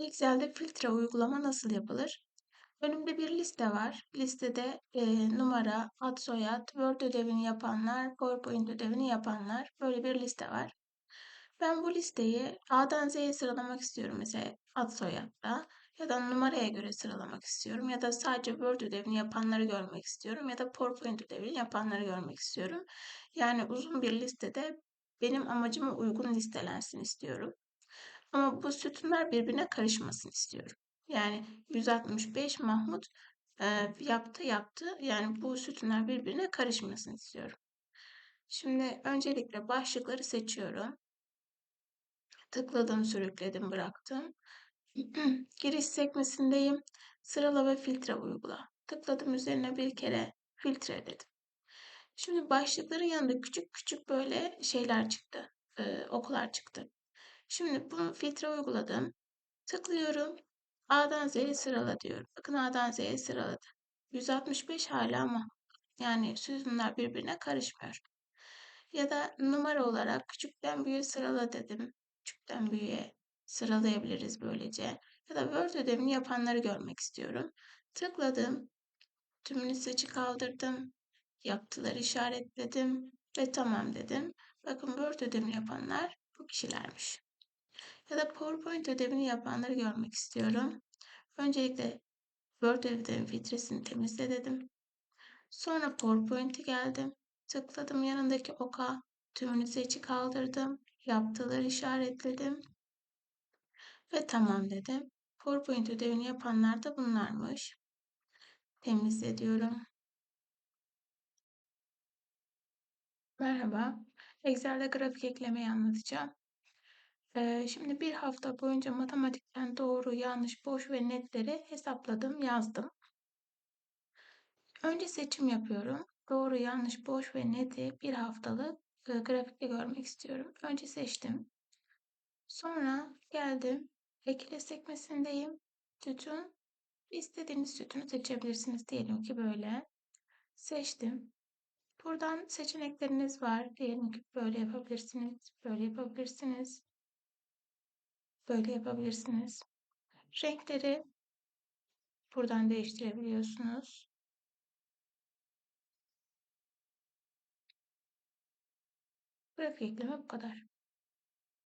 Excel'de filtre uygulama nasıl yapılır? Önümde bir liste var. Listede e, numara, ad soyad, Word ödevini yapanlar, PowerPoint ödevini yapanlar böyle bir liste var. Ben bu listeyi A'dan Z'ye sıralamak istiyorum mesela ad soyadda ya da numaraya göre sıralamak istiyorum ya da sadece Word ödevini yapanları görmek istiyorum ya da PowerPoint ödevini yapanları görmek istiyorum. Yani uzun bir listede benim amacıma uygun listelensin istiyorum. Ama bu sütunlar birbirine karışmasın istiyorum. Yani 165 Mahmut e, yaptı yaptı. Yani bu sütunlar birbirine karışmasın istiyorum. Şimdi öncelikle başlıkları seçiyorum. Tıkladım, sürükledim, bıraktım. Giriş sekmesindeyim. Sırala ve filtre uygula. Tıkladım üzerine bir kere filtre dedim. Şimdi başlıkların yanında küçük küçük böyle şeyler çıktı. E, oklar çıktı. Şimdi bunu filtre uyguladım. Tıklıyorum. A'dan Z'ye sırala diyorum. Bakın A'dan Z'ye sıraladı. 165 hala ama yani sütunlar birbirine karışmıyor. Ya da numara olarak küçükten büyüğe sırala dedim. Küçükten büyüğe sıralayabiliriz böylece. Ya da Word ödevini yapanları görmek istiyorum. Tıkladım. Tümünü seçi kaldırdım. Yaptıları işaretledim ve tamam dedim. Bakın Word ödevini yapanlar bu kişilermiş. Ya da PowerPoint ödevini yapanları görmek istiyorum. Öncelikle Word ödevinin filtresini temizle dedim. Sonra PowerPoint'e geldim. Tıkladım yanındaki oka. Tümünü seçi kaldırdım. Yaptıları işaretledim. Ve tamam dedim. PowerPoint ödevini yapanlar da bunlarmış. Temizle diyorum. Merhaba. Excel'de grafik eklemeyi anlatacağım. Şimdi bir hafta boyunca matematikten doğru, yanlış, boş ve netleri hesapladım, yazdım. Önce seçim yapıyorum. Doğru, yanlış, boş ve neti bir haftalık e, grafikte görmek istiyorum. Önce seçtim. Sonra geldim. Ekle sekmesindeyim. Sütun. İstediğiniz sütunu seçebilirsiniz. Diyelim ki böyle. Seçtim. Buradan seçenekleriniz var. Diyelim ki böyle yapabilirsiniz. Böyle yapabilirsiniz. Böyle yapabilirsiniz. Renkleri buradan değiştirebiliyorsunuz. Grafik ekleme bu kadar.